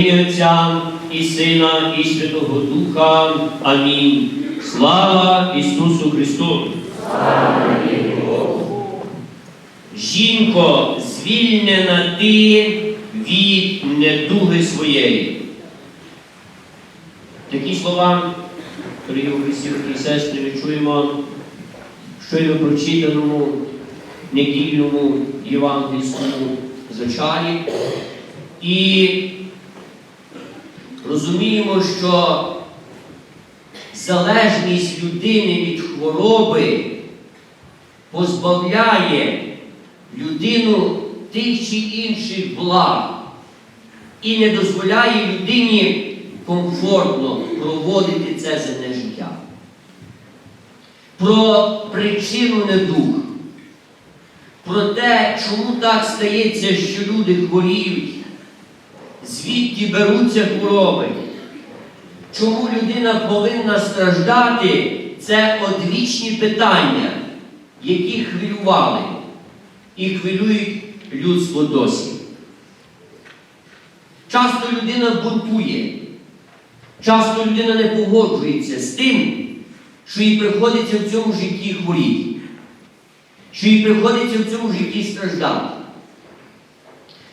Отця і Сина, і Святого Духа. Амінь. Слава Ісусу Христу! Жінко, звільнена ти від недуги своєї. Такі слова, дорогі у Христі і сестри, ми чуємо щойно прочитаному недільному євангельському звичаї. І розуміємо, що залежність людини від хвороби позбавляє людину тих чи інших благ і не дозволяє людині комфортно проводити це земне життя. Про причину недуг, про те, чому так стається, що люди хворіють, звідки беруться хвороби, чому людина повинна страждати, це одвічні питання, які хвилювали і хвилюють людство досі. Часто людина бунтує, часто людина не погоджується з тим, що їй приходиться в цьому житті хворіти, що їй приходиться в цьому житті страждати.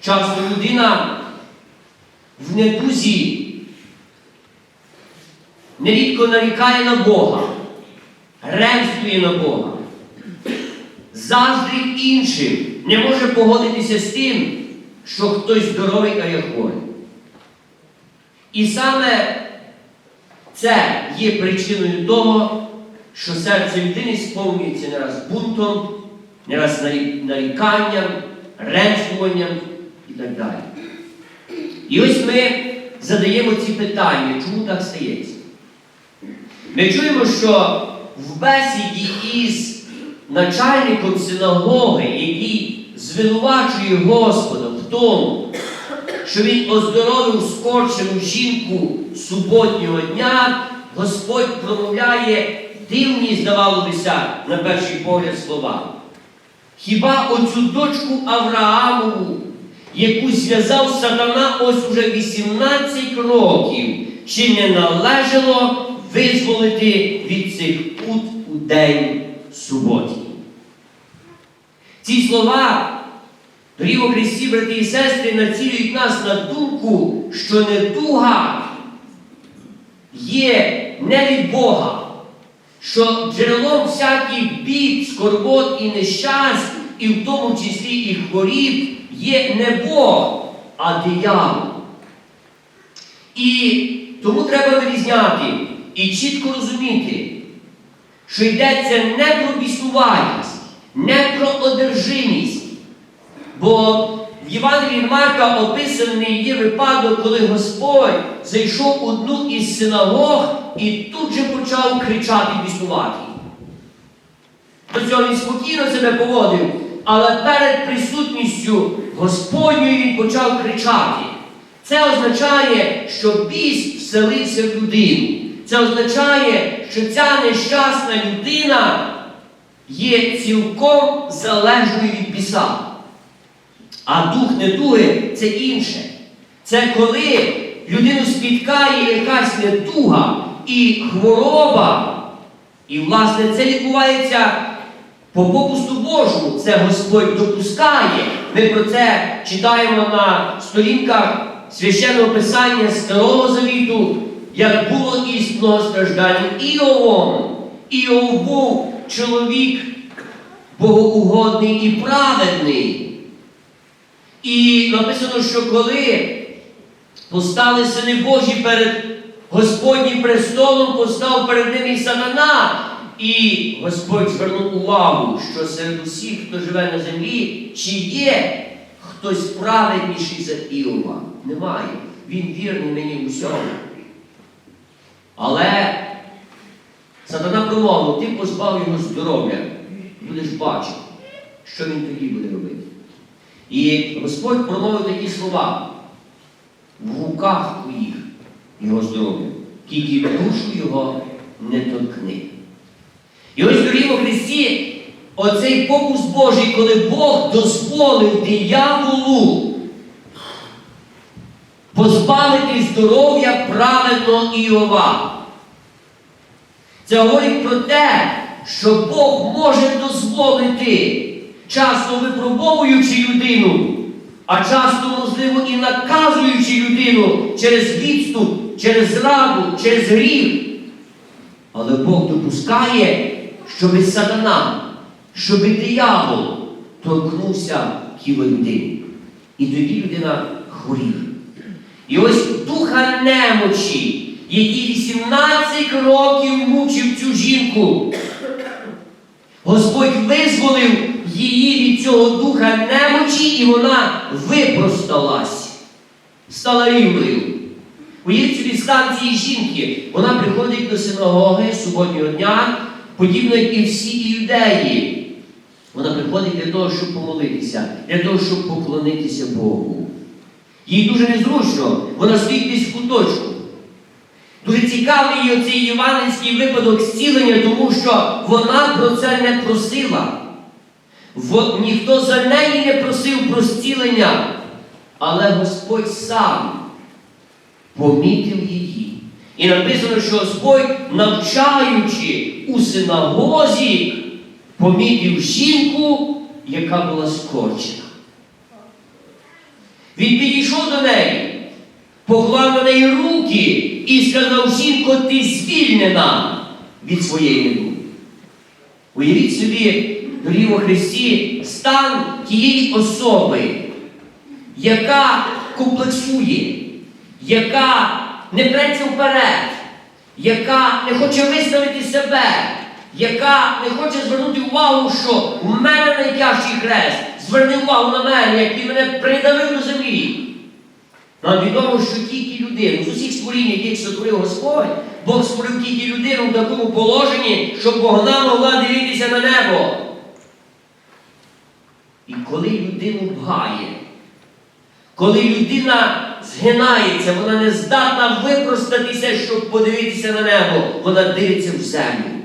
Часто людина в недузі нерідко нарікає на Бога, ремствує на Бога, заздрить іншим, не може погодитися з тим, що хтось здоровий, а я хворий. І саме це є причиною того, що серце людини сповнюється не раз бунтом, не раз наріканням, ремствуванням і так далі. І ось ми задаємо ці питання, чому так стається. Ми чуємо, що в бесіді із начальником синагоги, який звинувачує Господа в тому, що він оздоровив скорчену жінку суботнього дня, Господь промовляє дивні, здавалося, на перший погляд слова. Хіба оцю дочку Авраамову, яку зв'язав сатана ось уже 18 років, чи не належало визволити від цих пут у день суботі? Ці слова, дорогі у Христі, брати і сестри, націлюють нас на думку, що недуга є не від Бога, що джерелом всяких бід, скорбот і нещасть, і в тому числі і хворіб, є не Бог, а диявол. І тому треба вирізняти і чітко розуміти, що йдеться не про біснувальність, не про одержимість. Бо в Євангелії Марка описаний є випадок, коли Господь зайшов одну із синагог і тут же почав кричати біснувати. До цього він спокійно себе поводив, але перед присутністю Господньою він почав кричати. Це означає, що біс вселився в людину. Це означає, що ця нещасна людина є цілком залежною від біса. А дух недуги це інше. Це коли людину спіткає якась недуга і хвороба. І, власне, це відбувається по попусту Божому. Це Господь допускає. Ми про це читаємо на сторінках священного Писання Старого Завіту, як було істинного страждання Іовом. Іов був чоловік богоугодний і праведний. І написано, що коли постали сини Божі перед Господнім престолом, постав перед ними і сатана. І Господь звернув увагу, що серед усіх, хто живе на землі, чи є хтось праведніший за Іова? Немає. Він вірний мені в усьому. Але сатана промовив, ти позбав його здоров'я. Будеш бачити, що він тоді буде робити. І Господь промовив такі слова. В руках твоїх його здоров'я, тільки душу його не торкни. І ось дорогі у Христі, оцей покус Божий, коли Бог дозволив дияволу позбавити здоров'я праведного Іова. Це говорить про те, що Бог може дозволити, часто випробовуючи людину, а часто, можливо, і наказуючи людину через відступ, через зраду, через гріх. Але Бог допускає, щоби сатана, щоби диявол торкнувся людини. І тоді людина хворіє. І ось духа немочі, який 18 років мучив цю жінку, Господь визволив її від цього духа немочі, і вона випросталась, стала рівною. Уявіть собі стан цієї жінки. Вона приходить до синагоги суботнього дня, подібно як і всі іудеї. Вона приходить для того, щоб помолитися, для того, щоб поклонитися Богу. Їй дуже незручно, вона стоїть десь в куточку. Дуже цікавий є оцей євангельський випадок зцілення, тому що вона про це не просила. Ніхто за неї не просив про зцілення, але Господь сам помітив її. І написано, що Господь, навчаючи у синагозі, помітив жінку, яка була скорчена. Він підійшов до неї, поклав на неї руки і сказав, жінко, ти звільнена від своєї недуги. Уявіть собі, дорогі у Христі, стан тієї особи, яка комплексує, яка не преться вперед, яка не хоче виставити себе, яка не хоче звернути увагу, що в мене найтяжчий хрест, зверни увагу на мене, який мене придавив до землі. Нам відомо, що тільки людину, з усіх створінь, яких сотворив Господь, Бог створив тільки людину в такому положенні, щоб вона могла дивитися на небо. І коли людину бгає, коли людина згинається, вона не здатна випростатися, щоб подивитися на небо, вона дивиться в землю.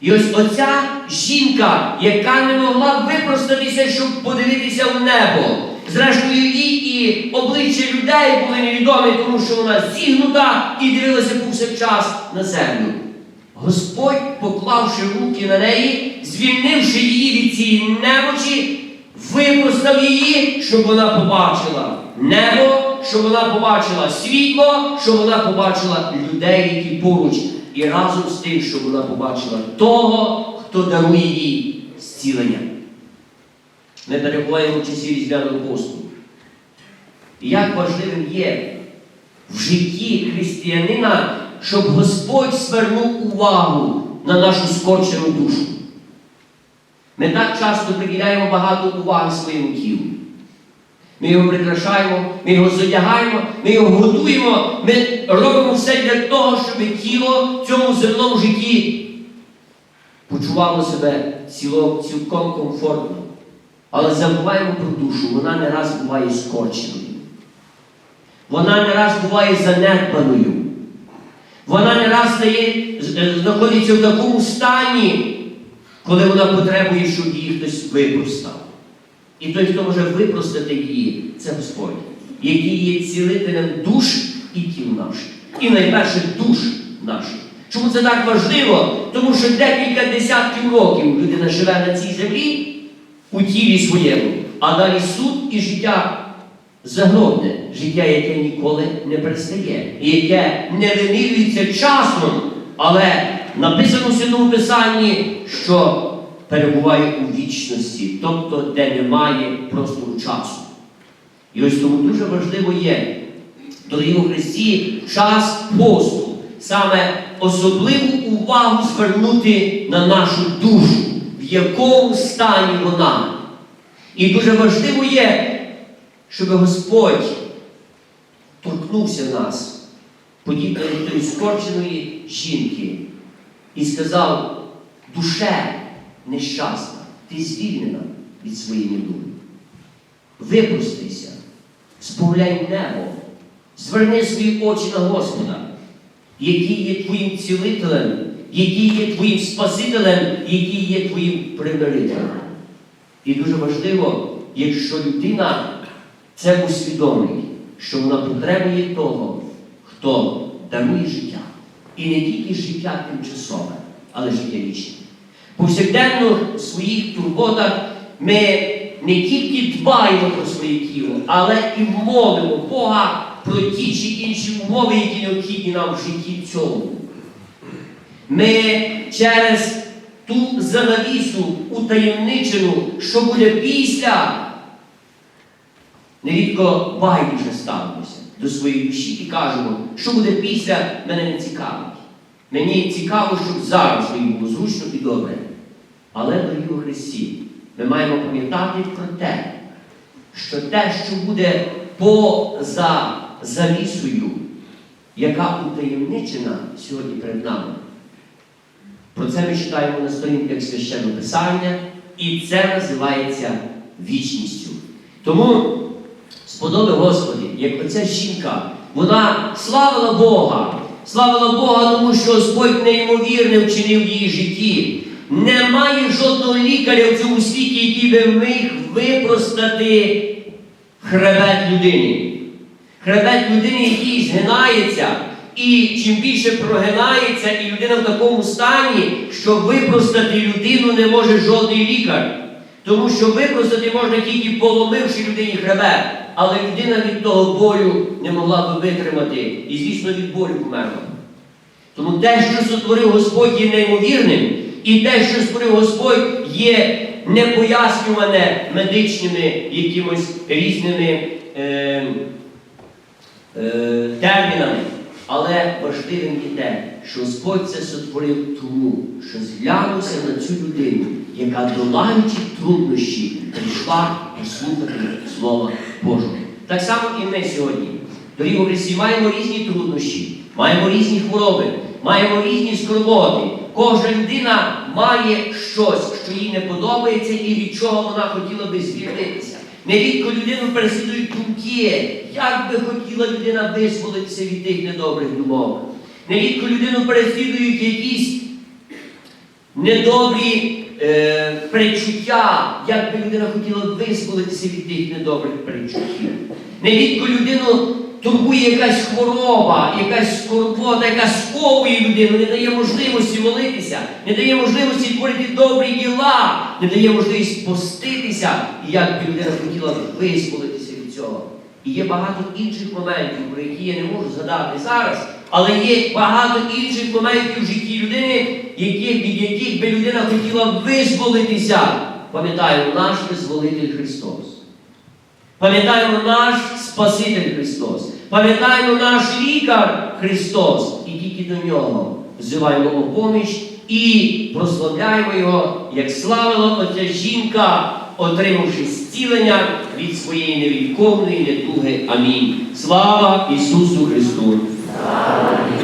І ось оця жінка, яка не могла випростатися, щоб подивитися в небо. Зрештою, їй і обличчя людей були невідомі, тому що вона зігнута і дивилася повсякчас на землю. Господь, поклавши руки на неї, звільнивши її від цієї немочі, випростав її, щоб вона побачила небо, щоб вона побачила світло, щоб вона побачила людей, які поруч, і разом з тим, щоб вона побачила того, хто дарує їй зцілення. Ми перебуваємо в часі різдвяного посту. Як важливим є в житті християнина, щоб Господь звернув увагу на нашу скорчену душу. Ми так часто приділяємо багато уваги своєму тілу. Ми його прикрашаємо, ми його задягаємо, ми його годуємо, ми робимо все для того, щоб тіло в цьому земному житті почувало себе цілком комфортно. Але забуваємо про душу, вона не раз буває скорченою. Вона не раз буває занедбаною. Вона не раз стає, е, знаходиться в такому стані, коли вона потребує, щоб її хтось випростав. І той, хто може випростати її, це Господь, який є цілителем душ і тіл наших. І найперше душ наших. Чому це так важливо? Тому що декілька десятків років людина живе на цій землі у тілі своєму, а далі суд і життя загробне, життя, яке ніколи не перестає, яке не вимірюється часом, але написано в Святому Писанні, що перебуває у вічності, тобто де немає простору часу. І ось тому дуже важливо є, дорогі у Христі, час посту, саме особливу увагу звернути на нашу душу, в якому стані вона. І дуже важливо є, щоб Господь торкнувся нас, подібно до тої скорченої жінки, і сказав, душе нещасна, ти звільнена від своєї недуги. Випростися, сповляй небо, зверни свої очі на Господа, який є твоїм цілителем, який є твоїм Спасителем, який є твоїм примирителем. І дуже важливо, якщо людина це усвідомить, що вона потребує того, хто дарує життя. І не тільки життя тимчасове, але життя вічне. Повсякденно в своїх турботах ми не тільки дбаємо про своє тіло, але і молимо Бога про ті чи інші умови, які необхідні нам в житті цьому. Ми через ту занавісу утаємничену, що буде після, нерідко байдуже ставимося до своєї душі і кажемо, що буде після, мене не цікавить. Мені цікаво, щоб зараз мені було зручно і добре. Але, дорогі у Христі, ми маємо пам'ятати про те, що те, що буде поза завісою, яка утаємничена сьогодні перед нами, про це ми читаємо на сторінках священного Писання, і це називається вічністю. Тому сподоби Господі, як оця жінка, вона славила Бога, славила Бога, тому що Господь неймовірне вчинив в її житті. Немає жодного лікаря в цьому світі, який би міг випростати хребет людини. Хребет людини, який згинається, і чим більше прогинається, і людина в такому стані, що випростати людину не може жодний лікар. Тому що випростати можна тільки поломивши людині хребет, але людина від того болю не могла би витримати. І, звісно, від болю померла. Тому те, що сотворив Господь, є неймовірним, і те, що створив Господь, є непояснюване медичними якимось різними е, е, термінами. Але важливим є те, що Господь це сотворив тому, що зглянувся на цю людину, яка долаючи труднощі, прийшла послухати Слова Божого. Так само і ми сьогодні. Дорогі Христі, маємо різні труднощі, маємо різні хвороби, маємо різні скорботи. Кожна людина має щось, що їй не подобається і від чого вона хотіла би звільнитися. Нерідко людину переслідують думки, як би хотіла людина визволитися від тих недобрих думок. Нерідко людину переслідують якісь недобрі е, перечуття, як би людина хотіла визволитися від тих недобрих перечуттів. Нерідко людину турбує якась хвороба, якась скорбота, яка сковує людину, не дає можливості молитися, не дає можливості творити добрі діла, не дає можливість поститися, як би людина хотіла визволитися від цього. І є багато інших моментів, про які я не можу згадати зараз, але є багато інших моментів в житті людини, які, від яких би людина хотіла визволитися. Пам'ятаємо, наш визволитель Христос. Пам'ятаємо наш Спаситель Христос. Пам'ятаємо наш лікар Христос. І тільки до нього взиваємо поміч і прославляємо Його, як славила оця жінка, отримавши зцілення від своєї невідковної недуги. Амінь. Слава Ісусу Христу! Слава